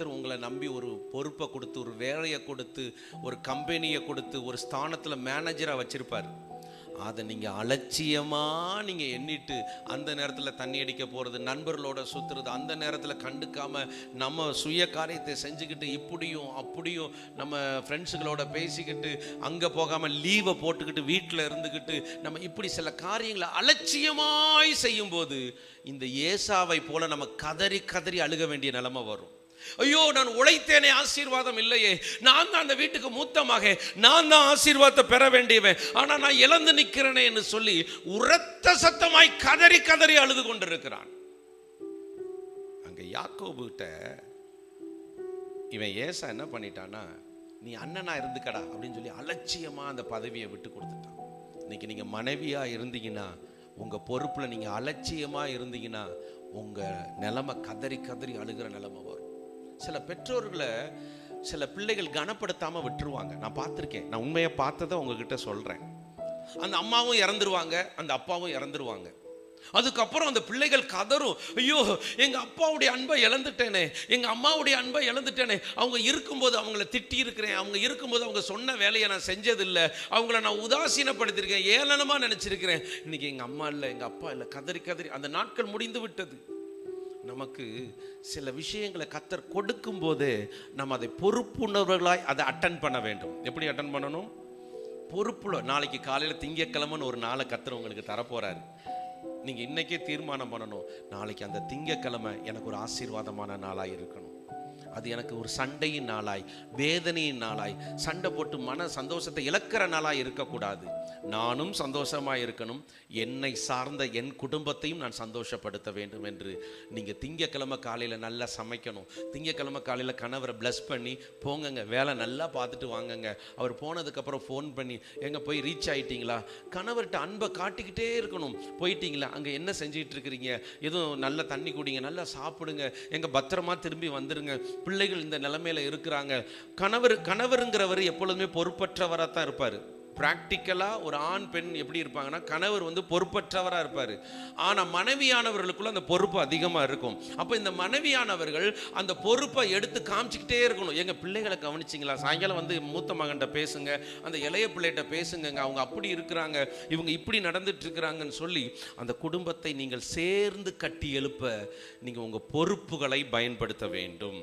கர்த்தர் உங்களை நம்பி ஒரு பொறுப்பை கொடுத்து ஒரு வேலையை கொடுத்து ஒரு கம்பெனியை கொடுத்து ஒரு ஸ்தானத்தில் மேனேஜராக வச்சுருப்பார். அதை நீங்கள் அலட்சியமாக நீங்கள் எண்ணிட்டு அந்த நேரத்தில் தண்ணி அடிக்க போகிறது நண்பர்களோட சுற்றுறது அந்த நேரத்தில் கண்டுக்காமல் நம்ம சுய காரியத்தை செஞ்சுக்கிட்டு இப்படியும் அப்படியும் நம்ம ஃப்ரெண்ட்ஸுகளோட பேசிக்கிட்டு அங்கே போகாமல் லீவை போட்டுக்கிட்டு வீட்டில் இருந்துக்கிட்டு நம்ம இப்படி சில காரியங்களை அலட்சியமாய் செய்யும்போது இந்த ஏசாவை போல் நம்ம கதறி கதறி அழுக வேண்டிய நிலமை வரும். ஐயோ நான் உழைத்தேனே ஆசீர்வாதம் இல்லையே. நான் தான் அந்த வீட்டுக்கு மூத்தமாக நான் தான் ஆசீர்வாதத்தை பெற வேண்டியவன். ஆனா நான் இழந்து நிற்கிறேனே என்று சொல்லி உரத்த சத்தமாய் கதறி கதறி அழுது கொண்டிருக்கிறான். அங்க யாக்கோபுகிட்ட இவன் ஏசா என்ன பண்ணிட்டான்னா நீ அண்ணனா இருந்துக்கடா அப்படின்னு சொல்லி அலட்சியமா அந்த பதவியை விட்டு கொடுத்துட்டான். இன்னைக்கு நீங்க மனைவியா இருந்தீங்கன்னா உங்க பொறுப்புல நீங்க அலட்சியமா இருந்தீங்கன்னா உங்க நிலைமை கதறி கதறி அழுகிற நிலைமை வரும். சில பெற்றோர்களை சில பிள்ளைகள் கனப்படுத்தாம விட்டுருவாங்க. நான் பார்த்துருக்கேன். நான் உண்மையை பார்த்ததை உங்ககிட்ட சொல்றேன். அந்த அம்மாவும் இறந்துருவாங்க அந்த அப்பாவும் இறந்துருவாங்க. அதுக்கப்புறம் அந்த பிள்ளைகள் கதறும். ஐயோ எங்க அப்பாவுடைய அன்பை இழந்துட்டேனே எங்க அம்மாவுடைய அன்பை இழந்துட்டேனே. அவங்க இருக்கும்போது அவங்கள திட்டி இருக்கிறேன். அவங்க இருக்கும்போது அவங்க சொன்ன வேலையை நான் செஞ்சதில்லை. அவங்கள நான் உதாசீனப்படுத்தியிருக்கேன். ஏளனமா நினைச்சிருக்கிறேன். இன்னைக்கு எங்க அம்மா இல்லை எங்க அப்பா இல்லை. கதறி கதறி அந்த நாட்கள் முடிந்து விட்டது. நமக்கு சில விஷயங்களை கத்தர் கொடுக்கும் போதே நம்ம அதை பொறுப்புணர்வுகளாய் அதை அட்டன் பண்ண வேண்டும். எப்படி அட்டன் பண்ணணும்? பொறுப்புல நாளைக்கு காலையில் திங்கக்கிழமைன்னு ஒரு நாளை கத்தர் உங்களுக்கு தரப்போறாரு. நீங்க இன்னைக்கே தீர்மானம் பண்ணணும். நாளைக்கு அந்த திங்கக்கிழமை எனக்கு ஒரு ஆசீர்வாதமான நாளாக இருக்கணும். அது எனக்கு ஒரு சண்டையின் நாளாய் வேதனையின் நாளாய் சண்டை போட்டு மன சந்தோஷத்தை இழக்கிற நாளாய் இருக்கக்கூடாது. நானும் சந்தோஷமாக இருக்கணும். என்னை சார்ந்த என் குடும்பத்தையும் நான் சந்தோஷப்படுத்த வேண்டும் என்று. நீங்கள் திங்கக்கிழமை காலையில் நல்லா சமைக்கணும். திங்கக்கிழமை காலையில் கணவரை ப்ளஸ் பண்ணி போங்கங்க வேலை நல்லா பார்த்துட்டு வாங்கங்க. அவர் போனதுக்கப்புறம் ஃபோன் பண்ணி எங்கே போய் ரீச் ஆகிட்டீங்களா கணவர்கிட்ட அன்பை காட்டிக்கிட்டே இருக்கணும். போயிட்டீங்களா? அங்கே என்ன செஞ்சிட்டு இருக்கிறீங்க? எதுவும் நல்ல தண்ணி குடிங்க நல்லா சாப்பிடுங்க. எங்கள் பத்திரமா திரும்பி வந்துடுங்க பிள்ளைகள் இந்த நிலைமையில இருக்கிறாங்க. கணவர் கணவருங்கிறவர் எப்பொழுதுமே பொறுப்பற்றவராக தான் இருப்பார். ப்ராக்டிக்கலாக ஒரு ஆண் பெண் எப்படி இருப்பாங்கன்னா கணவர் வந்து பொறுப்பற்றவராக இருப்பார். ஆனால் மனைவியானவர்களுக்குள்ள அந்த பொறுப்பு அதிகமாக இருக்கும். அப்போ இந்த மனைவியானவர்கள் அந்த பொறுப்பை எடுத்து காமிச்சிக்கிட்டே இருக்கணும். எங்கள் பிள்ளைகளை கவனிச்சிங்களா? சாயங்காலம் வந்து மூத்த மகன்கிட்ட பேசுங்க அந்த இளைய பிள்ளைகிட்ட பேசுங்கங்க. அவங்க அப்படி இருக்கிறாங்க இவங்க இப்படி நடந்துட்டு இருக்கிறாங்கன்னு சொல்லி அந்த குடும்பத்தை நீங்கள் சேர்ந்து கட்டி எழுப்ப நீங்கள் உங்கள் பொறுப்புகளை பயன்படுத்த வேண்டும்.